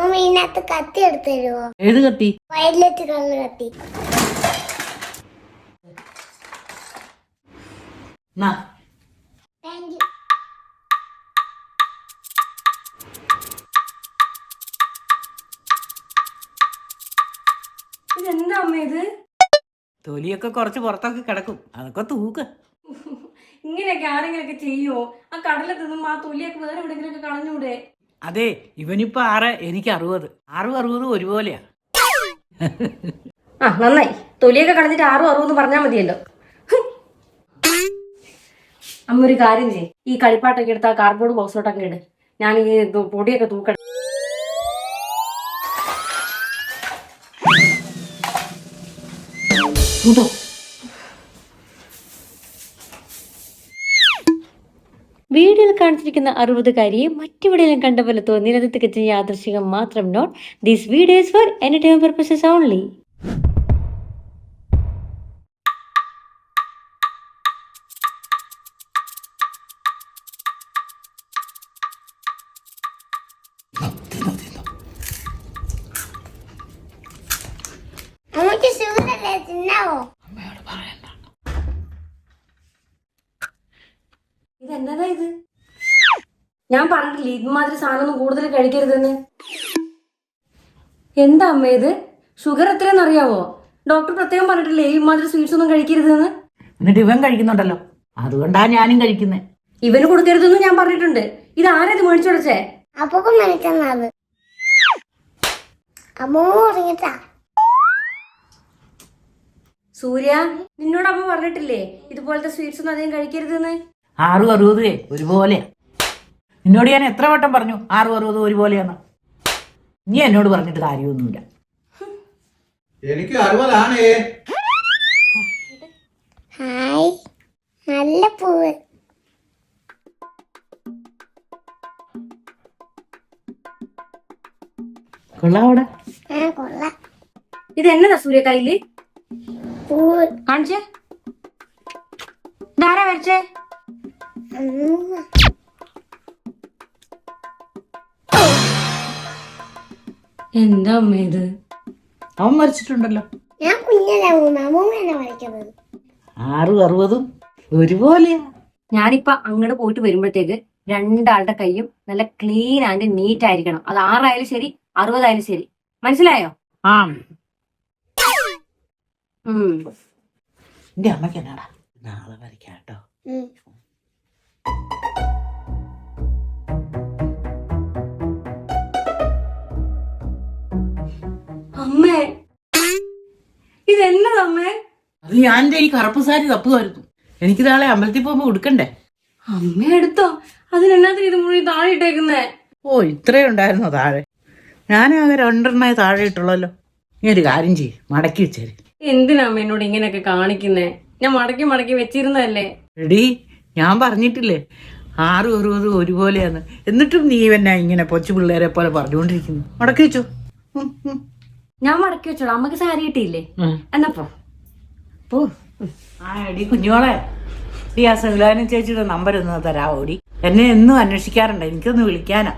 അമ്മ ഇതിനകത്ത് കത്തി എടുത്ത് തരുമോ ഏത് കത്തി? വയലറ്റ് കളർ കത്തി. ഇതെന്താ അമ്മ ഇത്? തൊലിയൊക്കെ കുറച്ച് പുറത്തൊക്കെ കിടക്കും. അതൊക്കെ തൂക്ക്. ഇങ്ങനെയൊക്കെ ആരെങ്കിലൊക്കെ ചെയ്യോ ആ കടല തിന്നും ആ തൊലിയൊക്കെ വേറെ എവിടെയെങ്കിലൊക്കെ കളഞ്ഞൂടെ? അതെ ഇവനിപ്പോ ആറ് എനിക്ക് അറുപത്. ആറും അറുപതും ഒരുപോലെയാ. ആ നന്നായി. തൊലിയൊക്കെ കളഞ്ഞിട്ട് ആറും അറുപതും പറഞ്ഞാൽ മതിയല്ലോ. അമ്മ ഒരു കാര്യം ചെയ്യ്. ഈ കളിപ്പാട്ടൊക്കെ എടുത്ത് കാർഡ്ബോർഡ് ബോക്സിലോട്ടൊക്കെ ഇട്. ഞാൻ ഈ പൊടിയൊക്കെ തൂക്കണം തൂത്തോ വീഡിയോയിൽ കാണിച്ചിരിക്കുന്ന അറുപതുകാരിയെ മറ്റെവിടെയും കണ്ട പോലെ തോന്നിയത് തികച്ചും യാദൃശികം മാത്രം note these videos for entertainment purposes only തിന്നാവോ ഇതെന്നതാ ഇത് ഞാൻ പറഞ്ഞിട്ടില്ല ഇതുമാതിരി സാധനമൊന്നും കൂടുതൽ കഴിക്കരുതെന്ന്? എന്താ അമ്മ ഇത്? ഷുഗർ എത്രയെന്ന് അറിയാവോ? ഡോക്ടർ പ്രത്യേകം പറഞ്ഞിട്ടില്ലേ ഇമാതിരി മാതിരി സ്വീറ്റ്സ് ഒന്നും കഴിക്കരുതെന്ന്? എന്നിട്ട് ഇവൻ കഴിക്കുന്നുണ്ടല്ലോ. അതുകൊണ്ടാ ഞാനും കഴിക്കുന്നത് ഇവന് കൊടുക്കരുതെന്ന് ഞാൻ പറഞ്ഞിട്ടുണ്ട്. ഇത് ആരാ ഇത് മേടിച്ചുടച്ചേ അപ്പൊക്കെ അമ്മ സൂര്യ നിന്നോട് അമ്മ പറഞ്ഞിട്ടില്ലേ ഇതുപോലത്തെ സ്വീറ്റ്സ് ഒന്നും അധികം കഴിക്കരുതെന്ന്? ആറും അറുപതേ ഒരുപോലെയാ നിന്നോട് ഞാൻ എത്ര വട്ടം പറഞ്ഞു ആറും അറുപതും ഒരുപോലെയാണ് നീ എന്നോട് പറഞ്ഞിട്ട് കാര്യമൊന്നുമില്ല. എനിക്ക് അറുപതാണേ ഹായ് നല്ല പൂവ്. ആ കൊള്ളാം. ഇത് എന്നതാ സൂര്യ കയ്യിൽ പൂവ്. കാണിച്ചേ. ഇതാരാ വരച്ചേ? എന്താ അമ്മ ഇത്? അവൻ മരിച്ചിട്ടുണ്ടല്ലോ. ഞാൻ കുഞ്ഞിലാവുന്നു അമ്മൂമ്മയാണ് വരയ്ക്കുന്നത് ആറും അറുപതും ഒരുപോലെയാ ഞാനിപ്പോ അങ്ങോട്ട് പോയിട്ട് വരുമ്പോഴത്തേക്ക് രണ്ടാളുടെ കൈയും നല്ല ക്ലീൻ ആൻഡ് നീറ്റ് ആയിരിക്കണം. അത് ആറായാലും ശരി അറുപതായാലും ശരി. മനസ്സിലായോ? ആ. ഉം. എന്റെ അമ്മയ്ക്ക് എന്നാടാ? നാളെ വരയ്ക്കാം കേട്ടോ. അത് ഞാൻ ഈ കറുപ്പ് സാരി തപ്പുമായിരുന്നു. എനിക്ക് നാളെ അമ്പലത്തിൽ പോകുമ്പോ കൊടുക്കണ്ടേ അമ്മ എടുത്തോ. അതിനെന്നാത്തിന് ഇത് മുഴുവൻ താഴെ ഇട്ടേക്കുന്നേ? ഓ ഇത്രേ ഉണ്ടായിരുന്നോ താഴെ? ഞാനാകെ രണ്ടെണ്ണമായി താഴെ ഇട്ടുള്ളല്ലോ. നീ ഒരു കാര്യം ചെയ്യ് മടക്കി വെച്ചേര്. എന്തിനാ അമ്മ എന്നോട് ഇങ്ങനെയൊക്കെ കാണിക്കുന്നേ? ഞാൻ മടക്കി മടക്കി വെച്ചിരുന്നതല്ലേ? റെഡി ഞാൻ പറഞ്ഞിട്ടില്ലേ? ആറും അറുപതും ഒരുപോലെയാണ് എന്നിട്ടും നീ എന്നാ ഇങ്ങനെ കൊച്ചു പിള്ളേരെ പോലെ പറഞ്ഞുകൊണ്ടിരിക്കുന്നു. മടക്കി വെച്ചോ. ഞാൻ മടക്കി വെച്ചോളാം. അമ്മയ്ക്ക് സാരി കിട്ടിയില്ലേ? എന്നപ്പോ ആ എടി കുഞ്ഞോളെ ഈ ആ സുലാനും ചേച്ചിയുടെ നമ്പർ ഒന്ന് തരാമോ ഓടി എന്നെ എന്നും അന്വേഷിക്കാറുണ്ട്. എനിക്കൊന്ന് വിളിക്കാനാ.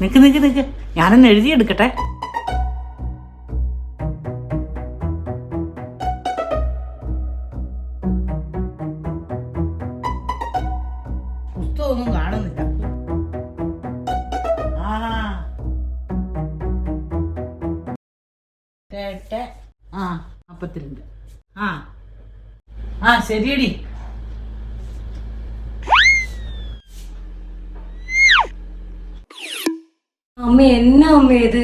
നിക്ക് നിക്ക് നിക്ക്. ഞാനൊന്ന് എഴുതിയെടുക്കട്ടെ. ശരിയടി. അമ്മ എന്നാ അമ്മ ഇത്?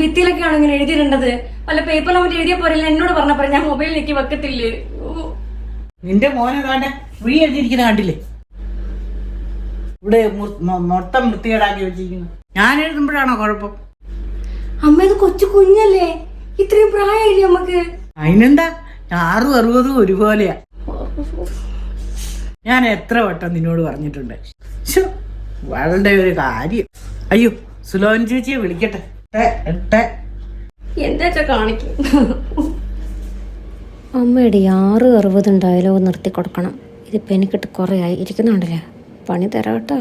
ഭിത്തിയിലൊക്കെയാണ് ഇങ്ങനെ എഴുതിയിടേണ്ടത്? വല്ല പേപ്പറിൽ മറ്റേ എഴുതിയ പോരല്ല? എന്നോട് പറഞ്ഞ പറ ഞാൻ മൊബൈലിലേക്ക് വെക്കത്തില്ലേ. നിന്റെ മോനെ കാണ്ട വിഴി എഴുതിയിരിക്കുന്ന കണ്ടില്ലേ? ഇവിടെ മൊത്തം വൃത്തികേടാക്കി വെച്ചിരിക്കുന്നു. ഞാൻ എഴുതുമ്പോഴാണോ കുഴപ്പം? അമ്മ ഇത് കൊച്ചു കുഞ്ഞല്ലേ? ഇത്രയും പ്രായമില്ലേ നമുക്ക് അതിനെന്താ? ആറും അറുപതും ഒരുപോലെയാ. ഞാൻ എത്ര വട്ടം നിന്നോട് പറഞ്ഞിട്ടുണ്ട്. വളരെ ഒരു കാര്യം. അയ്യോ സുലോൻ ചേച്ചിയെ വിളിക്കട്ടെ. എന്താ കാണിക്കും. അമ്മയുടെ ഈ ആറ് അറുപത് ഡയലോഗ് നിർത്തി കൊടുക്കണം. ഇതിപ്പോൾ എനിക്കിട്ട് കുറേ ആയി. ഇരിക്കുന്നുണ്ടല്ലേ? പണി തരാം കേട്ടോ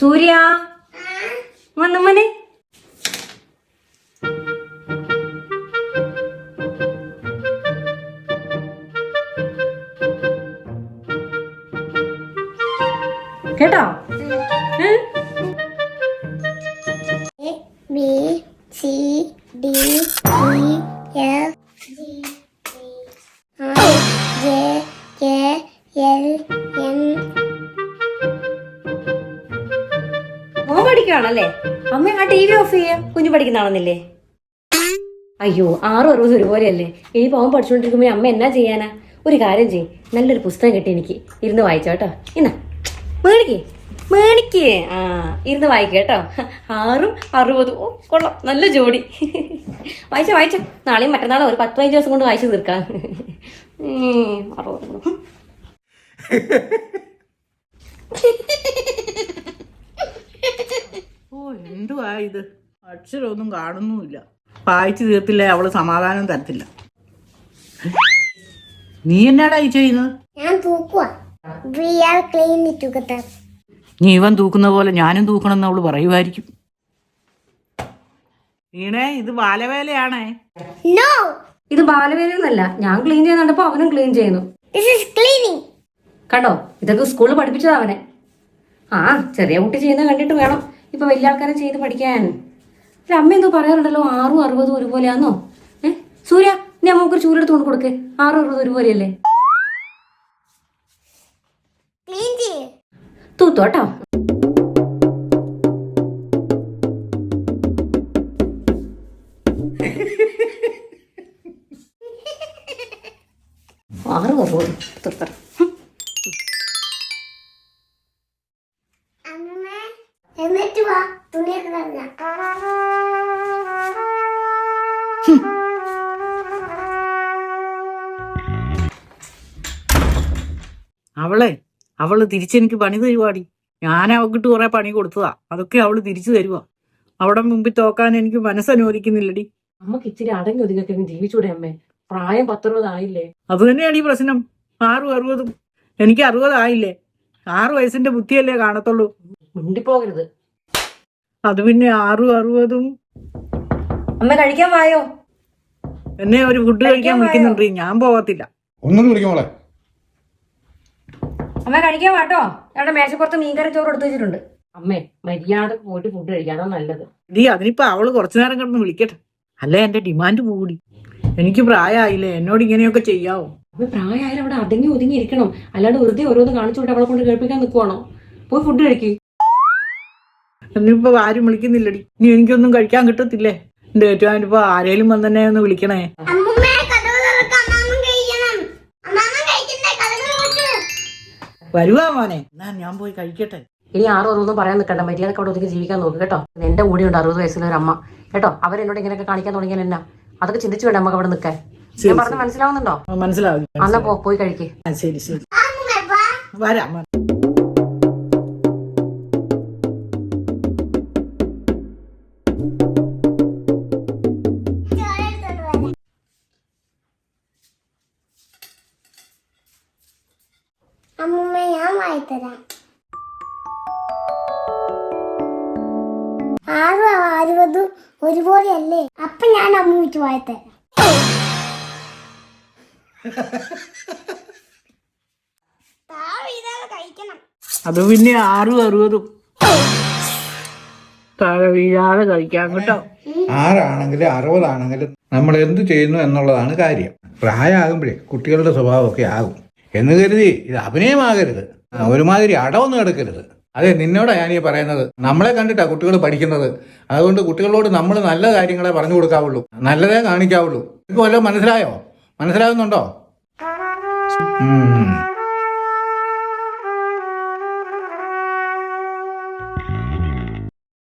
സൂര്യ വന്നമ്മനെ. കേട്ടോ? B C D E F G I J K L M മോൻ പഠിക്കുകയാണല്ലേ അമ്മ ആ ടി വി ഓഫ് ചെയ്യാം. കുഞ്ഞു പഠിക്കുന്നതാണെന്നില്ലേ അയ്യോ ആറും അറുപത് ഒരുപോലെയല്ലേ? ഇനി പോകാൻ പഠിച്ചുകൊണ്ടിരിക്കുമ്പോ അമ്മ എന്നാ ചെയ്യാനാ? ഒരു കാര്യം ചെയ്യ്. നല്ലൊരു പുസ്തകം കിട്ടി എനിക്ക്. ഇരുന്ന് വായിച്ചോട്ടോ ഇന്നാ. മേടിക്കേ മേണിക്ക് ആ ഇരുന്ന് വായിക്കുക കേട്ടോ. ആറും അറുപതും. ഓ കൊള്ളാം. നല്ല ജോഡി. വായിച്ച വായിച്ച. നാളെയും മറ്റന്നാളും ഒരു പത്ത് പതിനഞ്ച് ദിവസം കൊണ്ട് വായിച്ചു തീർക്കാം. അറുപത്. ഓ എന്തുവാ ഇത്? അക്ഷരമൊന്നും കാണുന്നുമില്ല. വായിച്ചു തീർത്തില്ല അവൾ സമാധാനം തരത്തില്ല. നീ എന്നാടാ ഈ ചെയ്യുന്നത്? ഞാൻ തൂക്കുക നീ ഇവൻ തൂക്കുന്ന പോലെ ഞാനും തൂക്കണം എന്ന് അവൾ പറയുമായിരിക്കും. വീണേ ഇത് ബാലവേലയാണേ. നോ ഇത് ബാലവേലയൊന്നല്ല. ഞാൻ ക്ലീൻ ചെയ്യുന്നുണ്ടപ്പോ അവനും ക്ലീൻ ചെയ്യുന്നു. കണ്ടോ? ഇതൊക്കെ സ്കൂളിൽ പഠിപ്പിച്ചതാ അവനെ. ആ ചെറിയ കുട്ടി ചെയ്യുന്ന കണ്ടിട്ട് വേണം. ഇപ്പൊ വലിയ ആൾക്കാരെ ചെയ്ത് പഠിക്കാൻ. അമ്മ എന്തോ പറയാറുണ്ടല്ലോ ആറും അറുപതും ഒരുപോലെയാന്നോ? ഏ? സൂര്യ നീ അമ്മക്കൊരു ചൂരെടുത്തുകൊണ്ട് കൊടുക്കേ കൊണ്ട് കൊടുക്ക്. ആറും അറുപതും ഒരുപോലെയല്ലേ ക്ലീൻ ചെയ്യ് തൂത്തു കേട്ടോ ആറും അറുപതും തൃത്തറ എന്നിട്ട് വാ തുണിയൊക്കെ കളഞ്ഞ അവളെ അവൾ തിരിച്ചെനിക്ക് പണി തരുവാടി. ഞാൻ അവക്കിട്ട് കുറെ പണി കൊടുത്തതാ. അതൊക്കെ അവൾ തിരിച്ചു തരുവാ. അവിടെ മുമ്പിൽ തോക്കാൻ എനിക്ക് മനസ്സനുവദിക്കുന്നില്ലടി. അമ്മയ്ക്ക് ഇച്ചിരി അടങ്ങി ഒതുങ്ങൊക്കെ ജീവിച്ചൂടെ അമ്മേ. പ്രായം പത്തറുപതായില്ലേ അത് തന്നെയാണ് ഈ പ്രശ്നം. ആറും അറുപതും. എനിക്ക് അറുപതായില്ലേ ആറു വയസ്സിന്റെ ബുദ്ധിയല്ലേ കാണത്തുള്ളൂ. മുണ്ടിപ്പോകരുത്. അത് പിന്നെ ആറും അറുപതും. അമ്മ കഴിക്കാൻ വായോ? എന്നെ ഒരു ഫുഡ് കഴിക്കാൻ വിളിക്കുന്നുണ്ട്. ഞാൻ പോകത്തില്ല. ഒന്നും വിളിക്കും മോളെ. അമ്മ കഴിക്കാൻ വാട്ടോ. അവിടെ മേശപ്പുറത്ത് മീൻകറി ചോറ് എടുത്തു വെച്ചിട്ടുണ്ട്. അമ്മേ മര്യാദ പോയിട്ട് ഫുഡ് കഴിക്കാനോ നല്ലത്. ഡീ അതിനിപ്പോ അവൾ കുറച്ചു നേരം കിടന്ന് വിളിക്കട്ടെ. അല്ലേ എന്റെ ഡിമാൻഡ് കൂടി. എനിക്ക് പ്രായമായില്ലേ എന്നോട് ഇങ്ങനെയൊക്കെ ചെയ്യാവോ? അമ്മ പ്രായമായാലും അവിടെ അടങ്ങി ഒതുങ്ങി ഇരിക്കണം. അല്ലാണ്ട് വെറുതെ ഓരോന്ന് കാണിച്ചു വിട്ട് അവളെ കൊണ്ട് കേൾപ്പിക്കാൻ നിൽക്കുവാണോ പോയി ഫുഡ് കഴിക്കി. എന്നിപ്പോ ആരും വിളിക്കുന്നില്ലടി. ഇനി എനിക്കൊന്നും കഴിക്കാൻ കിട്ടത്തില്ലേ? എന്റെ ഏറ്റവും ഇപ്പൊ ആരേലും വന്നെ ഒന്ന് വിളിക്കണേ. വരുവാ മോനെ. എന്നാ ഞാൻ പോയി കഴിക്കട്ടെ. ഇനി ആറോ ഒന്നും പറയാൻ നിൽക്കണ്ട. മര്യാദയ്ക്ക് അവിടെ ഒതുങ്ങി ജീവിക്കാൻ നോക്ക് കേട്ടോ. എന്റെ ഉണ്ട് അറുപത് വയസ്സിലെ ഒരു അമ്മ. കേട്ടോ അവരെന്നോട് ഇങ്ങനെയൊക്കെ കാണിക്കാൻ തുടങ്ങിയാൽ എന്നാ? അതൊക്കെ ചിന്തിച്ചു വേണ്ട നമുക്ക് അവിടെ നിൽക്കാൻ. ഞാൻ പറഞ്ഞ മനസ്സിലാവുന്നുണ്ടോ? മനസ്സിലാവും അന്നാ പോയി കഴിക്കേ. ശരി ശരി. വരാം. അമ്മമ്മ ഞാൻ വായിത്തരാം ആറും അറുപതും ഒരുപോലെയല്ലേ? അപ്പൊ ഞാൻ അമ്മൂറ്റ് വായിത്തരാം കഴിക്കണം. അത് പിന്നെ ആറും അറുപതും. താഴെ വീഴാതെ കഴിക്കാം കേട്ടോ. ആറാണെങ്കിലും അറുപതാണെങ്കിലും നമ്മൾ എന്ത് ചെയ്യുന്നു എന്നുള്ളതാണ് കാര്യം. പ്രായമാകുമ്പോഴേ കുട്ടികളുടെ സ്വഭാവമൊക്കെ ആകും. എന്ന് കരുതി ഇത് അഭിനയമാകരുത്. ഒരുമാതിരി അടവൊന്നും എടുക്കരുത്. അതെ നിന്നോടാ ഞാനീ പറയുന്നത്. നമ്മളെ കണ്ടിട്ടാ കുട്ടികൾ പഠിക്കുന്നത്. അതുകൊണ്ട് കുട്ടികളോട് നമ്മൾ നല്ല കാര്യങ്ങളെ പറഞ്ഞു കൊടുക്കാവുള്ളൂ. നല്ലതേ കാണിക്കാവുള്ളൂ. ഇപ്പൊ വല്ലതും മനസ്സിലായോ? മനസ്സിലാകുന്നുണ്ടോ